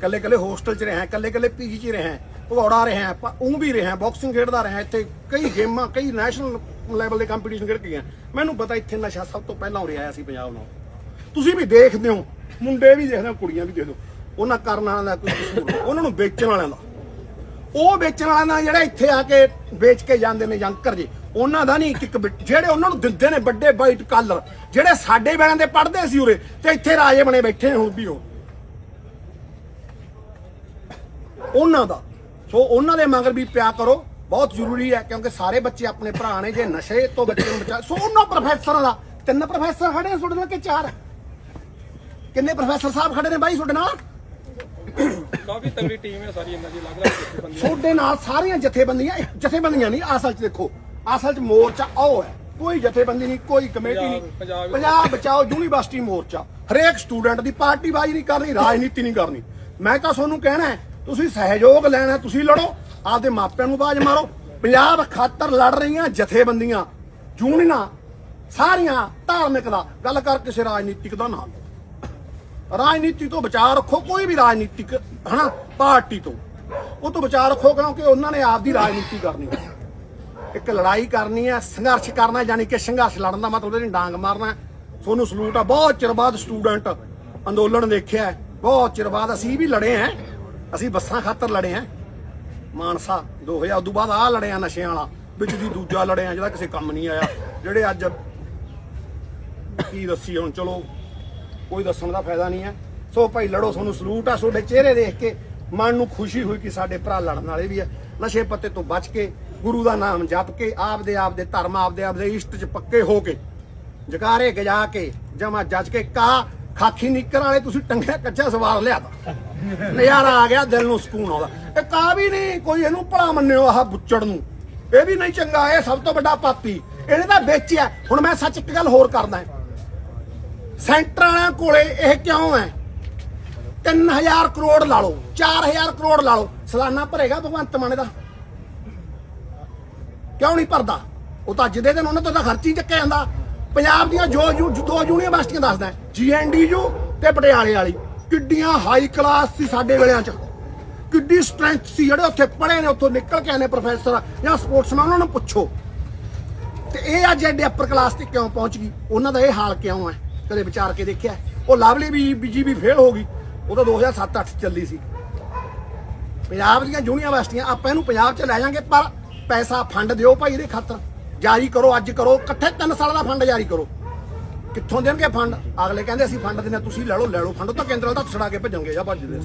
ਕੱਲੇ ਕੱਲੇ ਹੋਸਟਲ 'ਚ ਰਿਹਾ ਕੱਲੇ ਕੱਲੇ ਪੀਜੀ 'ਚ ਰਿਹਾ ਭਗੌੜਾ ਰਿਹਾ ਆਪਾਂ ਉਹ ਵੀ ਰਿਹਾ ਬਾਕਸਿੰਗ ਖੇਡਦਾ ਰਿਹਾ ਇੱਥੇ ਕਈ ਗੇਮਾਂ, ਕਈ ਨੈਸ਼ਨਲ ਲੈਵਲ ਦੇ ਕੰਪੀਟੀਸ਼ਨ ਖੇਡ ਕੇ ਗਿਆ। ਮੈਨੂੰ ਪਤਾ ਇੱਥੇ ਨਸ਼ਾ ਸਭ ਤੋਂ ਪਹਿਲਾਂ ਉਰੇ ਆਇਆ ਸੀ ਪੰਜਾਬ ਨਾਲ। ਤੁਸੀਂ ਵੀ ਦੇਖਦੇ ਹੋ, ਮੁੰਡੇ ਵੀ ਦੇਖਦੇ ਹੋ, ਕੁੜੀਆਂ ਵੀ ਦੇਖਦੇ ਹੋ। ਉਹਨਾਂ ਕਰਨ ਵਾਲਿਆਂ ਦਾ ਕੋਈ ਕਸੂਰ ਨਹੀਂ, ਉਹਨਾਂ ਨੂੰ ਵੇਚਣ ਵਾਲਿਆਂ ਦਾ। ਉਹ ਵੇਚਣ ਵਾਲਿਆਂ ਦਾ ਜਿਹੜਾ ਇੱਥੇ ਆ ਕੇ ਵੇਚ ਕੇ ਜਾਂਦੇ ਨੇ ਜੰਕਰ ਜੀ ਉਹਨਾਂ ਦਾ ਨਹੀਂ ਇੱਕ ਇੱਕ ਬਿੱਟ- ਜਿਹੜੇ ਉਹਨਾਂ ਨੂੰ ਦਿੰਦੇ ਨੇ ਵੱਡੇ ਵਾਈਟ ਕਾਲਰ ਜਿਹੜੇ ਸਾਡੇ ਵੇਲਿਆਂ ਦੇ ਪੜਦੇ ਸੀ ਉਰੇ ਤੇ ਇੱਥੇ ਰਾਜੇ ਬਣੇ ਬੈਠੇ ਨੇ ਹੁਣ ਵੀ ਉਹ। ਉਹਨਾਂ ਦਾ। ਸੋ ਉਹਨਾਂ ਦੇ ਮਗਰ ਵੀ ਪਿਆ ਕਰੋ ਬਹੁਤ ਜ਼ਰੂਰੀ ਹੈ ਕਿਉਂਕਿ ਸਾਰੇ ਬੱਚੇ ਆਪਣੇ ਭਰਾ ਨੇ ਜੇ ਨਸ਼ੇ ਤੋਂ ਬੱਚੇ ਨੂੰ ਬਚਾ ਸੋ ਉਹਨਾਂ ਪ੍ਰੋਫੈਸਰਾਂ ਦਾ ਤਿੰਨ ਪ੍ਰੋਫੈਸਰ ਖੜੇ ਨੇ ਤੁਹਾਡੇ ਨਾਲ ਕਿ ਚਾਰ? ਕਿੰਨੇ ਪ੍ਰੋਫੈਸਰ ਸਾਹਿਬ ਖੜੇ ਨੇ ਬਾਈ ਤੁਹਾਡੇ ਨਾਲ? ਕਾਫੀ ਤਗੜੀ ਟੀਮ ਹੈ ਸਾਰੀ ਇਹਨਾਂ ਦੀ ਲੱਗ ਰਹੀ ਬੰਦੀ ਤੁਹਾਡੇ ਨਾਲ ਸਾਰੀਆਂ ਜਥੇਬੰਦੀਆਂ ਜਥੇਬੰਦੀਆਂ ਨਹੀਂ ਅਸਲ 'ਚ ਦੇਖੋ ਅਸਲ 'ਚ ਮੋਰਚਾ ਉਹ ਹੈ। ਕੋਈ ਜਥੇਬੰਦੀ ਨਹੀਂ ਕੋਈ ਕਮੇਟੀ ਨਹੀਂ। ਪੰਜਾਬ- ਪੰਜਾਬ ਬਚਾਓ ਯੂਨੀਵਰਸਿਟੀ ਮੋਰਚਾ। ਹਰੇਕ ਸਟੂਡੈਂਟ ਦੀ ਪਾਰਟੀ ਬਾਜੀ ਨਹੀਂ ਕਰਨੀ ਰਾਜਨੀਤੀ ਨਹੀਂ ਕਰਨੀ। ਮੈਂ ਤਾਂ ਤੁਹਾਨੂੰ ਕਹਿਣਾ ਹੈ, ਤੁਸੀਂ ਸਹਿਯੋਗ ਲੈਣਾ ਤੁਸੀਂ ਲੜੋ ਆਪਦੇ ਮਾਪਿਆਂ ਨੂੰ ਬਾਜ ਮਾਰੋ। ਪੰਜਾਬ ਖਾਤਰ ਲੜ ਰਹੀਆਂ ਜਥੇਬੰਦੀਆਂ ਯੂਨੀਅਨਾਂ ਸਾਰੀਆਂ ਧਾਰਮਿਕ ਦਾ ਗੱਲ ਕਰ ਕਿਸੇ ਰਾਜਨੀਤਿਕ ਦਾ ਨਾ ਰਾਜਨੀਤੀ ਤੋਂ ਬਚਾਅ ਰੱਖੋ, ਕੋਈ ਵੀ ਰਾਜਨੀਤਿਕ ਹਨਾ, ਪਾਰਟੀ ਤੋਂ। ਉਹ ਤੋਂ ਬਚਾ ਰੱਖੋ ਕਿਉਂਕਿ ਉਹਨਾਂ ਨੇ ਆਪਦੀ ਰਾਜਨੀਤੀ ਕਰਨੀ ਹੈ। ਇੱਕ ਲੜਾਈ ਕਰਨੀ ਹੈ, ਸੰਘਰਸ਼ ਕਰਨਾ ਯਾਨੀ ਕਿ ਸੰਘਰਸ਼ ਲੜਨ ਦਾ ਮਤਲਬ ਇਹਨੇ ਡਾਂਗ ਮਾਰਨਾ ਤੁਹਾਨੂੰ ਸਲੂਟ ਆ, ਬਹੁਤ ਚਿਰ ਬਾਅਦ ਸਟੂਡੈਂਟ ਅੰਦੋਲਨ ਦੇਖਿਆ ਬਹੁਤ ਚਿਰ ਬਾਅਦ ਅਸੀਂ ਵੀ ਲੜੇ ਆਂ ਅਸੀਂ ਬੱਸਾਂ ਖਾਤਰ ਲੜੇ ਆਂ ਮਾਨਸਾ 2000 ਉਦੋਂ ਬਾਅਦ ਆ ਲੜਿਆ ਨਸ਼ਿਆਂ ਵਾਲਾ, ਵਿੱਚ ਦੀ ਦੂਜਾ ਲੜਿਆ, ਜਿਹੜਾ ਕਿਸੇ ਕੰਮ ਨਹੀਂ ਆਇਆ। ਜਿਹੜੇ ਅੱਜ, ਕੀ ਦੱਸੀ ਹੁਣ, ਚਲੋ। ਕੋਈ ਦੱਸਣ ਦਾ ਫਾਇਦਾ ਨਹੀਂ ਹੈ। ਸੋ ਭਾਈ ਲੜੋ ਤੁਹਾਨੂੰ ਸਲੂਟ ਆ, ਤੁਹਾਡੇ ਚਿਹਰੇ ਦੇਖ ਕੇ ਮਨ ਨੂੰ ਖੁਸ਼ੀ ਹੋਈ ਕਿ ਸਾਡੇ ਭਰਾ ਲੜਨ ਵਾਲੇ ਵੀ ਆ। ਨਸ਼ੇ ਪੱਤੇ ਤੋਂ ਬਚ ਕੇ, ਗੁਰੂ ਦਾ ਨਾਮ ਜਪ ਕੇ, ਆਪਦੇ ਆਪਦੇ ਧਰਮ, ਆਪਦੇ ਆਪਦੇ ਇਸ਼ਟ 'ਚ ਪੱਕੇ ਹੋ ਕੇ, ਜਕਾਰੇ ਗਜਾ ਕੇ, ਜਮਾ ਜੱਜ ਕੇ, ਕਾ ਖਾਖੀ ਨਿੱਕਰ ਵਾਲੇ ਤੁਸੀਂ ਟੰਗਿਆ ਕੱਚਾ ਸਵਾਰ ਲਿਆ ਤਾ। ਨਜ਼ਾਰਾ ਆ ਗਿਆ, ਦਿਲ ਨੂੰ ਸਕੂਨ ਆਉਂਦਾ। ਇਹ ਕਾ ਵੀ ਨਹੀਂ, ਕੋਈ ਇਹਨੂੰ ਭਲਾ ਮੰਨਿਓ ਆਹ ਬੁੱਚੜ ਨੂੰ। ਇਹ ਵੀ ਨਹੀਂ ਚੰਗਾ, ਇਹ ਸਭ ਤੋਂ ਵੱਡਾ ਪਾਪੀ। ਇਹਨੇ ਤਾਂ ਵੇਚਿਆ। ਹੁਣ ਮੈਂ ਸੱਚ ਇੱਕ ਗੱਲ ਹੋਰ ਕਰਦਾ ਸੈਂਟਰ ਵਾਲਿਆਂ ਕੋਲੇ ਇਹ ਕਿਉਂ ਹੈ? 3000 ਕਰੋੜ ਲਾ ਲਓ 4000 ਕਰੋੜ ਲਾ ਲਓ। ਸਾਲਾਨਾ ਭਰੇਗਾ ਭਗਵੰਤ ਮਾਨ ਦਾ ਕਿਉਂ ਨਹੀਂ ਭਰਦਾ? ਉਹ ਤਾਂ ਜਿਹਦੇ ਦਿਨ ਉਹਨਾਂ ਤੋਂ ਤਾਂ ਖਰਚ ਹੀ ਚੱਕਿਆ ਜਾਂਦਾ। ਪੰਜਾਬ ਦੀਆਂ ਜੋ ਜੋ ਦੋ ਯੂਨੀਵਰਸਿਟੀਆਂ ਦੱਸਦਾ ਜੀਐਨਡੀਯੂ ਤੇ ਪਟਿਆਲੇ ਵਾਲੀ। ਕਿੱਡੀਆਂ ਹਾਈ ਕਲਾਸ ਸੀ ਸਾਡੇ ਵੇਲਿਆਂ 'ਚ। ਕਿੱਡੀ ਸਟਰੈਂਥ ਸੀ ਜਿਹੜੇ ਉੱਥੇ ਪੜ੍ਹੇ ਨੇ, ਉੱਥੋਂ ਨਿਕਲ ਕੇ ਆਏ ਨੇ ਪ੍ਰੋਫੈਸਰ ਜਾਂ ਸਪੋਰਟਸਮੈਨ ਉਹਨਾਂ ਨੂੰ ਪੁੱਛੋ। ਤੇ ਇਹ ਅੱਜ ਐਡੇ ਅਪਰ ਕਲਾਸ ਤੇ ਕਿਉਂ ਪਹੁੰਚ ਗਈ? ਉਹਨਾਂ ਦਾ ਇਹ ਹਾਲ ਕਿਉਂ ਹੈ? ਕਦੇ ਵਿਚਾਰ ਕੇ ਦੇਖਿਆ। ਉਹ ਲਵਲੀ ਵੀ ਬੀਜੀ ਵੀ ਫੇਲ ਹੋ ਗਈ। ਉਹ ਤਾਂ 2007-8 ਚ ਚੱਲੀ ਸੀ। ਪੰਜਾਬ ਦੀਆਂ ਯੂਨੀਵਰਸਿਟੀਆਂ ਆਪਾਂ ਇਹਨੂੰ ਪੰਜਾਬ 'ਚ ਲੈ ਜਾਾਂਗੇ ਪਰ ਪੈਸਾ ਫੰਡ ਦਿਓ ਭਾਈ ਇਹਦੇ ਖਾਤਰ। ਜਾਰੀ ਕਰੋ ਅੱਜ ਕਰੋ। ਇਕੱਠੇ 3 ਸਾਲ ਦਾ ਫੰਡ ਜਾਰੀ ਕਰੋ। ਕਿੱਥੋਂ ਦੇਣਗੇ ਫੰਡ? ਅਗਲੇ ਕਹਿੰਦੇ ਅਸੀਂ ਫੰਡ ਦਿੰਦੇ ਹਾਂ, ਤੁਸੀਂ ਲੈ ਲਓ ਲੈ ਲਓ। ਫੰਡ ਤਾਂ ਕੇਂਦਰ ਵਾਲਾ ਤਾਂ ਛੜਾ ਕੇ ਭੇਜਣਗੇ ਜਾਂ ਭੱਜਦੇ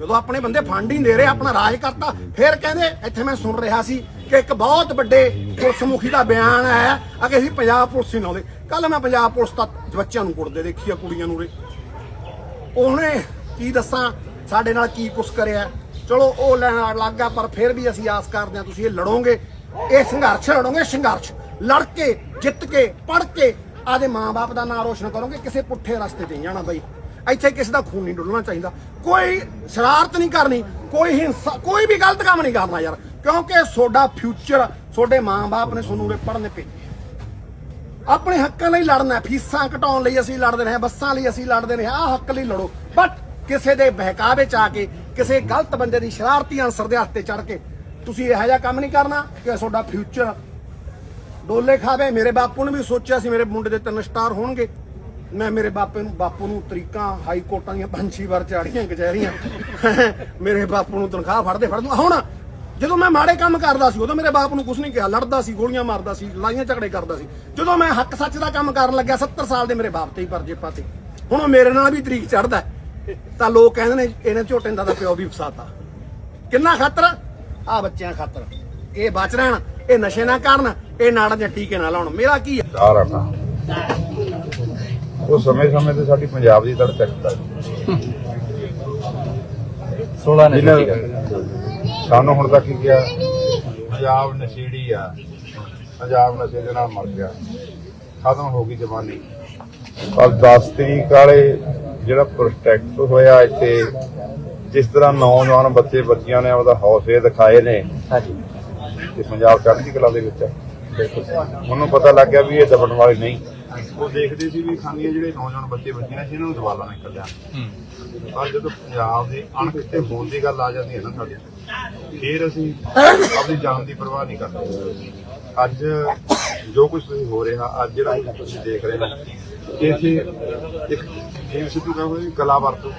ਜਦੋਂ ਆਪਣੇ ਬੰਦੇ ਫੰਡ ਹੀ ਨਹੀਂ ਦੇ ਰਹੇ ਆਪਣਾ ਰਾਜ ਕਰਤਾ ਫਿਰ ਕਹਿੰਦੇ ਇੱਥੇ ਮੈਂ ਸੁਣ ਰਿਹਾ ਸੀ ਕਿ ਇੱਕ ਬਹੁਤ ਵੱਡੇ ਪੁਲਿਸ ਮੁਖੀ ਦਾ ਬਿਆਨ ਹੈ ਅਗੇ ਅਸੀਂ ਪੰਜਾਬ ਪੁਲਿਸ ਹੀ ਲਾਉਂਦੇ। ਕੱਲ ਮੈਂ ਪੰਜਾਬ ਪੁਲਿਸ ਤਾਂ ਬੱਚਿਆਂ ਨੂੰ ਕੁੱਟਦੇ ਦੇਖੀ ਆ ਕੁੜੀਆਂ ਨੂੰ ਰੇ ਉਹਨੇ ਕੀ ਦੱਸਾਂ? ਸਾਡੇ ਨਾਲ ਕੀ ਕੁਛ ਕਰਿਆ? ਚਲੋ, ਉਹ ਲੈਣ ਲੱਗਾ ਪਰ ਫਿਰ ਵੀ ਅਸੀਂ ਆਸ ਕਰਦੇ ਹਾਂ ਤੁਸੀਂ ਇਹ ਲੜੋਗੇ। ਇਹ ਸੰਘਰਸ਼ ਲੜੋਗੇ ਸੰਘਰਸ਼। ਲੜ ਕੇ, ਜਿੱਤ ਕੇ, ਪੜ ਕੇ ਆਦੇ ਮਾਂ-ਬਾਪ ਦਾ ਨਾਮ ਰੋਸ਼ਨ ਕਰੋਗੇ, ਕਿਸੇ ਪੁੱਠੇ ਰਸਤੇ ਤੇ ਜਾਣਾ ਬਈ। ਇੱਥੇ ਕਿਸੇ ਦਾ ਖੂਨ ਨਹੀਂ ਡੁੱਲਣਾ ਚਾਹੀਦਾ। ਕੋਈ ਸ਼ਰਾਰਤ ਨਹੀਂ ਕਰਨੀ, ਕੋਈ ਹਿੰਸਾ, ਕੋਈ ਵੀ ਗਲਤ ਕੰਮ ਨਹੀਂ ਕਰਨਾ ਯਾਰ। ਕਿਉਂਕਿ ਤੁਹਾਡਾ ਫਿਊਚਰ ਤੁਹਾਡੇ ਮਾਂ-ਬਾਪ ਨੇ ਤੁਹਾਨੂੰ ਉਰੇ ਪੜ੍ਹਨੇ ਭੇਜੇ। ਆਪਣੇ ਹੱਕਾਂ ਲਈ ਲੜਨਾ ਫੀਸਾਂ ਘਟਾਉਣ ਲਈ ਅਸੀਂ ਲੜਦੇ ਰਹੇ ਬੱਸਾਂ ਲਈ ਅਸੀਂ ਲੜਦੇ ਰਹੇ ਆਹ ਹੱਕ ਲਈ ਲੜੋ। ਬਟ ਕਿਸੇ ਦੇ ਬਹਿਕਾਵੇ ਚ ਆ ਕੇ, ਕਿਸੇ ਗਲਤ ਬੰਦੇ ਦੀ ਸ਼ਰਾਰਤੀ ਅਨਸਰ ਦੇ ਹੱਥ ਤੇ ਚੜ ਕੇ ਤੁਸੀਂ ਇਹੋ ਜਿਹਾ ਕੰਮ ਨਹੀਂ ਕਰਨਾ ਕਿ ਤੁਹਾਡਾ ਫਿਊਚਰ ਡੋਲੇ ਖਾਵੇ। ਮੇਰੇ ਬਾਪੂ ਨੇ ਵੀ ਸੋਚਿਆ ਸੀ, ਮੇਰੇ ਮੁੰਡੇ ਦੇ ਤਿੰਨ ਸਟਾਰ ਹੋਣਗੇ। ਮੈਂ ਮੇਰੇ ਬਾਪੇ ਨੂੰ ਬਾਪੂ ਨੂੰ ਤਰੀਕਾਂ, ਹਾਈ ਕੋਰਟਾਂ ਦੀਆਂ ਪੰਜ ਛੇ ਵਾਰ ਚਾੜੀਆਂ ਕਚਹਿਰੀਆਂ। ਮੇਰੇ ਬਾਪੂ ਨੂੰ ਤਨਖਾਹ ਫੜਦੇ ਫੜਦੇ। ਹੁਣ ਜਦੋਂ ਮੈਂ ਮਾੜੇ ਕੰਮ ਕਰਦਾ ਸੀ ਉਦੋਂ ਮੇਰੇ ਬਾਪ ਨੂੰ ਕੁਝ ਨਹੀਂ ਕਿਹਾ ਲੜਦਾ ਸੀ ਗੋਲੀਆਂ ਮਾਰਦਾ ਸੀ ਲੜਾਈਆਂ ਝਗੜੇ ਕਰਦਾ ਸੀ। ਜਦੋਂ ਮੈਂ ਹੱਕ ਸੱਚ ਦਾ ਕੰਮ ਕਰਨ ਲੱਗਿਆ 70 ਸਾਲ ਦੇ ਮੇਰੇ ਬਾਪ ਤੇ ਹੀ ਪਰਜੇ ਪਾਤੇ। ਹੁਣ ਉਹ ਮੇਰੇ ਨਾਲ ਵੀ ਤਰੀਕ ਚੜਦਾ ਤਾਂ ਲੋਕ ਕਹਿੰਦੇ ਨੇ ਇਹਨੇ ਝੋਟੇ ਦਾ ਤਾਂ ਪਿਓ ਵੀ ਫਸਾਤਾ। ਕਿੰਨਾ ਖਾਤਰ? ਆ ਬੱਚਿਆਂ ਖਾਤਰ। ਇਹ ਬਚ ਰਹਿਣ ਇਹ ਨਸ਼ੇ ਨਾ ਕਰਨ ਇਹ ਨਾੜਾਂ ਦੇ ਟੀਕੇ ਨਾ ਲਾਉਣ। ਮੇਰਾ ਕੀ ਹੈ ਉਹ ਸਮੇਂ-ਸਮੇਂ ਤੇ ਸਾਡੀ ਪੰਜਾਬ ਦੀ ਤੜ ਚੱਕਦਾ 16 ਨੇ ਸਾਨੂੰ ਹੁਣ ਤੱਕ ਕੀ ਗਿਆ ਪੰਜਾਬ ਨਸ਼ੇੜੀ ਆ। ਪੰਜਾਬ ਨਸ਼ੇ ਦੇ ਨਾਲ ਮਰ ਗਿਆ। ਖਤਮ ਹੋ ਗਈ ਜਵਾਨੀ। ਪਰ 10 ਤਰੀਕ ਵਾਲੇ ਜਿਹੜਾ ਪ੍ਰੋਟੈਕਟ ਹੋਇਆ ਇੱਥੇ ਜਿਸ ਤਰ੍ਹਾਂ ਨੌਜਵਾਨ ਬੱਚੇ ਬੱਚੀਆਂ ਨੇ ਉਹਦਾ ਹੌਸਲੇ ਦਿਖਾਏ ਨੇ ਹਾਂਜੀ। ਤੇ ਪੰਜਾਬ ਚੜ੍ਹਦੀ ਕਲਾ ਦੇ ਵਿੱਚ ਉਹਨੂੰ ਪਤਾ ਲੱਗ ਗਿਆ ਵੀ ਇਹ ਦਬਣ ਵਾਲੇ ਨਹੀਂ। ਉਹ ਦੇਖਦੇ ਸੀ ਵੀ ਖਾਨੀਆਂ ਜਿਹੜੇ ਨੌਜਵਾਨ ਬੱਚੇ ਬੱਚੀਆਂ ਸੀ ਇਹਨਾਂ ਨੂੰ ਦਵਾਲਾ ਨਿਕਲਿਆ ਪਰ ਜਦੋਂ ਪੰਜਾਬ ਦੇ ਅਣਖ ਤੇ ਹੋਣ ਦੀ ਗੱਲ ਆ ਜਾਂਦੀ ਹੈ ਨਾ ਸਾਡੇ ਫਿਰ ਅਸੀਂ ਆਪਣੀ ਜਾਨ ਦੀ ਪਰਵਾਹ ਨਹੀਂ ਕਰਦੇ। ਅੱਜ ਜੋ ਕੁਝ ਤੁਸੀਂ ਹੋ ਰਿਹਾ, ਅੱਜ ਜਿਹੜਾ ਕੁਛ ਤੁਸੀਂ ਦੇਖ ਰਹੇ ਹੋ ਇੱਥੇ ਇੱਕ ਜਿਵੇਂ ਸਿੱਧੂ ਕਹਿੰਦੇ ਕਲਾ ਵਰਤੋ।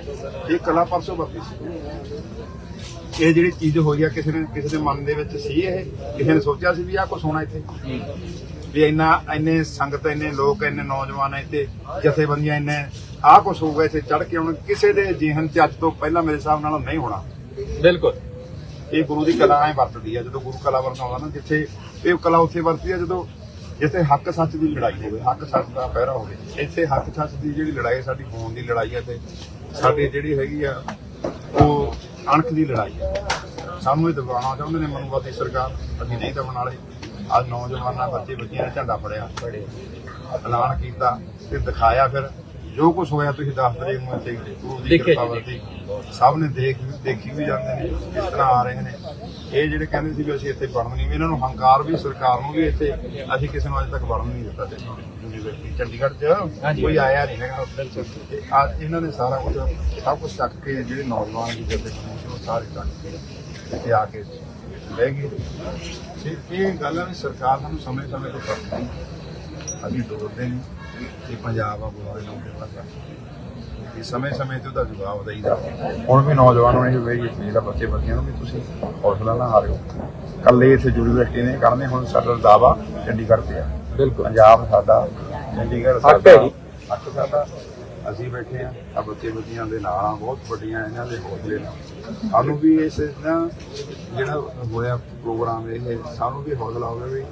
ਇਹ ਕਲਾ ਪਰਸੋਂ ਵਰਤੀ ਸੀ। ਇਹ ਜਿਹੜੀ ਚੀਜ਼ ਹੋਈ ਆ, ਕਿਸੇ ਨੇ, ਕਿਸੇ ਦੇ ਮਨ ਦੇ ਵਿੱਚ ਸੀ ਇਹ? ਕਿਸੇ ਨੇ ਸੋਚਿਆ ਸੀ ਵੀ ਆਹ ਕੁਝ ਹੋਣਾ ਇੱਥੇ? ਵੀ ਇੰਨਾ, ਇੰਨੇ ਸੰਗਤ, ਇੰਨੇ ਲੋਕ, ਇੰਨੇ ਨੌਜਵਾਨ ਇੱਥੇ, ਜਥੇਬੰਦੀਆਂ ਇੰਨੇ, ਆਹ ਕੁਝ ਹੋਊਗਾ ਇੱਥੇ ਚੜ ਕੇ ਹੁਣ ਕਿਸੇ ਦੇ ਜੀਵਨ ਚ ਅੱਜ ਤੋਂ ਪਹਿਲਾਂ ਮੇਰੇ ਹਿਸਾਬ ਨਾਲ ਨਹੀਂ ਹੋਣਾ। ਬਿਲਕੁਲ। ਇਹ ਗੁਰੂ ਦੀ ਕਲਾ ਐ ਵਰਤਦੀ ਆ ਜਦੋਂ ਗੁਰੂ ਕਲਾ ਵਰਤਾਉਂਦਾ ਨਾ ਜਿੱਥੇ ਇਹ ਕਲਾ ਉੱਥੇ ਵਰਤਦੀ ਆ ਜਦੋਂ ਜਿੱਥੇ ਹੱਕ ਸੱਚ ਦੀ ਲੜਾਈ ਹੋਵੇ ਹੱਕ ਸੱਚ ਦਾ ਪਹਿਰਾ ਹੋਵੇ ਇੱਥੇ ਹੱਕ ਸੱਚ ਦੀ ਜਿਹੜੀ ਲੜਾਈ ਹੈ, ਸਾਡੀ ਖੂਨ ਦੀ ਲੜਾਈ ਹੈ ਤੇ ਸਾਡੀ ਜਿਹੜੀ ਹੈਗੀ ਆ ਉਹ ਅਣਖ ਦੀ ਲੜਾਈ ਹੈ ਸਾਨੂੰ ਇਹ ਦਬਾਉਣਾ ਚਾਹੁੰਦੇ ਨੇ ਮਨੂਵਾਦੀ ਸਰਕਾਰ ਅਸੀਂ ਨਹੀਂ ਦਬਣ ਵਾਲੇ। ਅੱਜ ਨੌਜਵਾਨਾਂ ਬੱਚੇ ਬੱਚੀਆਂ ਨੇ ਝੰਡਾ ਫੜਿਆ ਐਲਾਨ ਕੀਤਾ ਤੇ ਦਿਖਾਇਆ ਫਿਰ ਜੋ ਕੁਝ ਹੋਇਆ ਤੁਸੀਂ ਦੱਸ ਰਹੇ ਹੋ ਇੱਥੇ ਗੁਰੂ ਦੀ ਦੇਖਿਆ ਕਿਰਪਾ ਵਰਤੀ ਸਭ ਨੇ ਦੇਖ ਦੇਖੀ ਵੀ ਜਾਂਦੇ ਨੇ ਕਿਸ ਤਰ੍ਹਾਂ ਆ ਰਹੇ ਨੇ। ਇਹ ਜਿਹੜੇ ਕਹਿੰਦੇ ਸੀ ਵੀ ਅਸੀਂ ਇੱਥੇ ਵੜਨ ਨਹੀਂ ਇਹਨਾਂ ਨੂੰ ਹੰਕਾਰ ਵੀ ਸਰਕਾਰ ਨੂੰ ਵੀ ਇੱਥੇ ਅਸੀਂ ਕਿਸੇ ਨੂੰ ਅਜੇ ਤੱਕ ਵੜਨ ਨਹੀਂ ਦਿੱਤਾ ਤੇ ਯੂਨੀਵਰਸਿਟੀ ਚੰਡੀਗੜ੍ਹ 'ਚ। ਕੋਈ ਆਇਆ ਨਹੀਂ ਹੈਗਾ ਤੇ ਅੱਜ ਇਹਨਾਂ ਨੇ ਸਾਰਾ ਕੁਝ ਸਭ ਕੁਝ ਚੱਕ ਕੇ ਜਿਹੜੇ ਨੌਜਵਾਨ ਦੀ ਜਿਹੜੇ ਉਹ ਸਾਰੇ ਚੱਕ ਕੇ ਇੱਥੇ ਆ ਕੇ ਬਹਿ ਗਏ। ਤੇ ਇਹ ਗੱਲ ਹੈ ਵੀ ਸਰਕਾਰ ਸਾਨੂੰ ਸਮੇਂ-ਸਮੇਂ ਤੇ ਪੜ੍ਹਦੀ ਅਸੀਂ ਡੋਲਦੇ ਨਹੀਂ। ਕਿ ਪੰਜਾਬ ਆ ਬੁਲਾਰੇ ਨੂੰ ਪਤਾ ਇਹ ਸਮੇਂ-ਸਮੇਂ ਤੇ ਉਹਦਾ ਜਵਾਬ ਦੇਈਦਾ। ਹੁਣ ਵੀ ਨੌਜਵਾਨਾਂ ਨੂੰ ਇਹ ਵੇਰੀ ਜਿਹੜਾ ਬੱਚੇ ਬੱਚਿਆਂ ਨੂੰ ਵੀ ਤੁਸੀਂ ਹੌਸਲਾ ਨਾ ਹਾਰਿਓ। ਕੱਲੇ ਇੱਥੇ ਯੂਨੀਵਰਸਿਟੀ ਨੇ ਕਰਨੇ ਹੁਣ ਸਾਡਾ ਦਾਵਾ ਚੰਡੀਗੜ੍ਹ ਤੇ ਆ। ਬਿਲਕੁਲ। ਪੰਜਾਬ ਸਾਡਾ ਚੰਡੀਗੜ੍ਹ ਹੈ ਸਾਡਾ। ਹੱਕ ਸਾਡਾ। ਅਸੀਂ ਬੈਠੇ ਆ ਆ ਬੱਚੇ ਬੱਚੀਆਂ ਦੇ ਨਾਲ ਆ ਬਹੁਤ ਵੱਡੀਆਂ ਇਹਨਾਂ ਦੇ ਹੌਸਲੇ ਨਾਲ। ਸਾਨੂੰ ਵੀ ਇਸ ਨਾ ਜਿਹੜਾ ਹੋਇਆ ਪ੍ਰੋਗਰਾਮ ਇਹ ਸਾਨੂੰ ਵੀ ਹੌਸਲਾ ਹੋਵੇ ਵੀ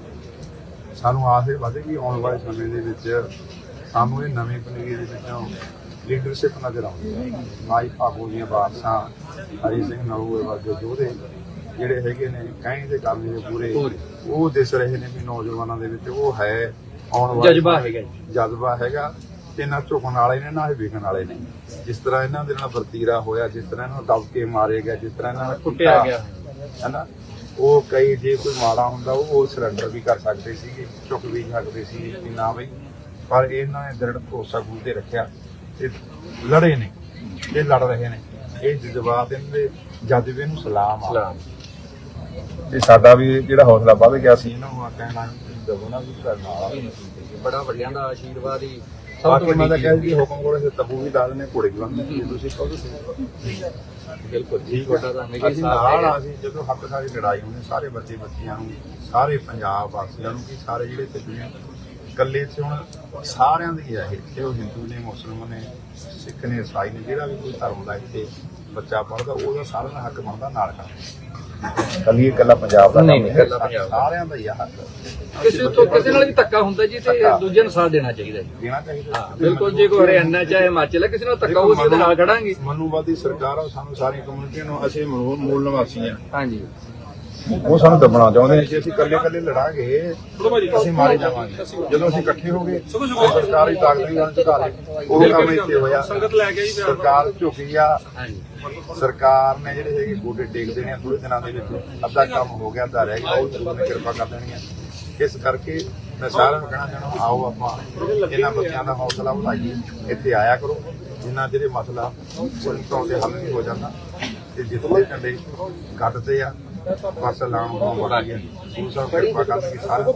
ਸਾਨੂੰ ਆਸ ਇਹ ਵਧੇਗੀ ਆਉਣ ਵਾਲੇ ਸਮੇਂ ਦੇ ਵਿੱਚ ਸਾਨੂੰ ਇਹ ਨਵੇਂ ਪਨੀਰੀ ਦੇ ਵਿੱਚੋਂ ਲੀਡਰਸ਼ਿਪ ਨਜ਼ਰ ਆਉਂਦੀ ਹੈ। ਮਾਈ ਭਾਗੋ ਦੀਆਂ ਬਾਦਸ਼ਾਹ ਹਰੀ ਸਿੰਘ ਨਲੂਏ ਵਰਗੇ ਯੋਧੇ ਜਿਹੜੇ ਹੈਗੇ ਨੇ ਕਹੀਂ ਦੇ ਕੰਮ ਦੇ ਪੂਰੇ ਉਹ ਦਿਸ ਰਹੇ ਨੇ ਵੀ ਨੌਜਵਾਨਾਂ ਦੇ ਵਿੱਚ ਉਹ ਹੈ ਆਉਣ ਵਾਲੇ ਜਜ਼ਬਾ ਹੈਗਾ। ਜਜ਼ਬਾ ਹੈਗਾ ਤੇ ਨਾ ਝੁਕਣ ਵਾਲੇ ਨੇ ਨਾ ਇਹ ਵਿਕਣ ਵਾਲੇ ਨੇ। ਜਿਸ ਤਰ੍ਹਾਂ ਇਹਨਾਂ ਦੇ ਨਾਲ ਵਰਤੀਰਾ ਹੋਇਆ ਜਿਸ ਤਰ੍ਹਾਂ ਇਹਨਾਂ ਨੂੰ ਦਬਕੇ ਮਾਰੇ ਗਿਆ ਜਿਸ ਤਰ੍ਹਾਂ ਇਹਨਾਂ ਨੂੰ ਕੁੱਟਿਆ ਗਿਆ। ਹੈਨਾ? ਉਹ ਕਈ ਜੇ ਕੋਈ ਮਾੜਾ ਹੁੰਦਾ ਉਹ ਉਹ ਸਰੈਂਡਰ ਵੀ ਕਰ ਸਕਦੇ ਸੀਗੇ ਝੁਕ ਵੀ ਸਕਦੇ ਸੀ ਕਿ ਨਾ ਬਈ। ਪਰ ਇਹਨਾਂ ਨੇ ਦ੍ਰਿੜ ਭਰੋਸਾ ਗੁਰੂ ਤੇ ਰੱਖਿਆ ਤੇ ਲੜੇ ਨੇ ਇਹ ਲੜ ਰਹੇ ਨੇ। ਇਹ ਜਜ਼ਬਾਤ ਇਹਨਾਂ ਦੇ ਜਾਦਵੇ ਨੂੰ ਸਲਾਮ ਆ। ਸਲਾਮ। ਤੇ ਸਾਡਾ ਵੀ ਜਿਹੜਾ ਹੌਸਲਾ ਵੱਧ ਗਿਆ ਸੀ ਇਹਨਾਂ ਨੂੰ ਆ ਕਹਿਣਾ ਦਵੋ ਨਾ ਵੀ ਕਰਨਾ ਵਾਲਾ ਬੜਾ ਵੱਡਿਆਂ ਦਾ ਆਸ਼ੀਰਵਾਦ ਹੀ। ਸਭ ਤੋਂ ਤਾਂ ਵੱਡੀ ਕਹਿ ਜੀ ਹੁਕਮ ਕੋਲੇ ਸੇ ਤਬੂ ਵੀ ਦਿੰਦੇ ਘੋੜੇ ਵੀ ਬੰਨ੍ਹਦੇ ਨੇ ਤੁਸੀਂ ਕਹੋ ਤੁਸੀਂ ਬਿਲਕੁਲ ਜੀ ਤੁਹਾਡਾ ਤਾਂ ਹਮੇਸ਼ਾ ਹੀ ਅਸੀਂ ਸਾਥ ਨਾਲ ਆ ਸੀ ਜਦੋਂ ਹੱਕ ਸਾਰੀ ਲੜਾਈ ਹੋਣੀ ਸਾਰੇ ਬੱਚੇ ਬੱਚੀਆਂ ਨੂੰ ਸਾਰੇ ਪੰਜਾਬ ਵਾਸੀਆਂ ਨੂੰ ਕਿ ਸਾਰੇ ਜਿਹੜੇ ਤੇ ਦੁਨੀਆ ਇਕੱਲੇ ਚ ਹੁਣ ਸਾਰਿਆਂ ਦੀ ਹੈ ਇਹ। ਉਹ ਹਿੰਦੂ ਨੇ ਮੁਸਲਮਾਨ ਨੇ ਸਿੱਖ ਨੇ ਈਸਾਈ ਨੇ ਜਿਹੜਾ ਵੀ ਕੋਈ ਧਰਮ ਦਾ ਇੱਥੇ ਬੱਚਾ ਪੜਦਾ ਉਹਦਾ ਸਾਰਿਆਂ ਦਾ ਹੱਕ ਬਣਦਾ ਨਾਲ ਕਰ ਕੱਲੀ ਇਕੱਲਾ ਪੰਜਾਬ ਦਾ ਨਹੀਂ, ਕੰਮ ਇਕੱਲਾ ਪੰਜਾਬ ਦਾ। ਸਾਰਿਆਂ ਦਾ ਹੀ ਆ ਹੱਕ। ਕਿਸੇ ਤੋਂ ਕਿਸੇ ਨਾਲ ਵੀ ਧੱਕਾ ਹੁੰਦਾ ਜੀ ਤੇ। ਦੂਜੇ ਨੂੰ ਸਾਥ ਦੇਣਾ ਚਾਹੀਦਾ ਜੀ। ਦੇਣਾ ਚਾਹੀਦਾ। ਹਾਂ ਬਿਲਕੁਲ ਜੇ ਕੋਈ ਹਰਿਆਣਾ ਚਾਹੇ ਹਿਮਾਚਲ ਹੈ ਕਿਸੇ ਨਾਲ ਧੱਕਾ ਅਸੀਂ ਉਹਦੇ ਨਾਲ ਖੜਾਂਗੇ। ਮਨੂਵਾਦੀ ਸਰਕਾਰ ਆ ਸਾਨੂੰ ਸਾਰੀ ਕਮਿਊਨਿਟੀ ਨੂੰ ਅਸੀਂ ਮੂਲ ਨਿਵਾਸੀ ਆ। ਹਾਂਜੀ। ਉਹ ਸਾਨੂੰ ਦੱਬਣਾ ਚਾਹੁੰਦੇ ਨੇ। ਜੇ ਅਸੀਂ ਇਕੱਲੇ ਇਕੱਲੇ ਲੜਾਂਗੇ ਅਸੀਂ ਮਾਰੇ ਜਾਵਾਂਗੇ। ਜਦੋਂ ਅਸੀਂ ਇਕੱਠੇ ਹੋ ਗਏ ਸਰਕਾਰ ਦੀ ਤਾਕਤ ਉਹਨਾਂ ਝੁਕਾ ਲਈ ਉਹ ਕੰਮ ਇੱਥੇ ਹੋਇਆ। ਸੰਗਤ ਲੈ ਕੇ ਫਿਰ ਸਰਕਾਰ ਝੁਕੀ ਆ। ਹਾਂਜੀ। ਸਰਕਾਰ ਨੇ ਜਿਹੜੇ ਹੈਗੇ ਗੋਡੇ ਟੇਕ ਦੇਣੇ ਆ ਥੋੜੇ ਦਿਨਾਂ ਦੇ ਵਿੱਚ। ਅੱਧਾ ਕੰਮ ਹੋ ਗਿਆ ਅੱਧਾ ਰਹਿ ਗਿਆ ਉਹ ਜ਼ਰੂਰ ਨੇ ਕਿਰਪਾ ਕਰ ਦੇਣੀ ਆ। ਇਸ ਕਰਕੇ ਮੈਂ ਸਾਰਿਆਂ ਨੂੰ ਕਹਿਣਾ ਚਾਹਣਾ ਆਓ ਆਪਾਂ ਇਹਨਾਂ ਬੱਚਿਆਂ ਦਾ ਹੌਸਲਾ ਵਧਾਈਏ। ਇੱਥੇ ਆਇਆ ਕਰੋ। ਜਿੰਨਾ ਜਿਹੜੇ ਮਸਲਾ ਕੋਈ ਤੌਰ ਤੇ ਹੱਲ ਨਹੀਂ ਹੋ ਜਾਂਦਾ ਤੇ ਜਿੱਥੇ ਝੰਡੇ ਕੱਟਦੇ ਆ। ਬਸ ਲਾਉਣ ਨੂੰ ਬੜਾ ਗੁਰੂ ਸਾਹਿਬ ਕਿਰਪਾ ਕਰਕੇ ਸਾਰਿਆਂ ਨੂੰ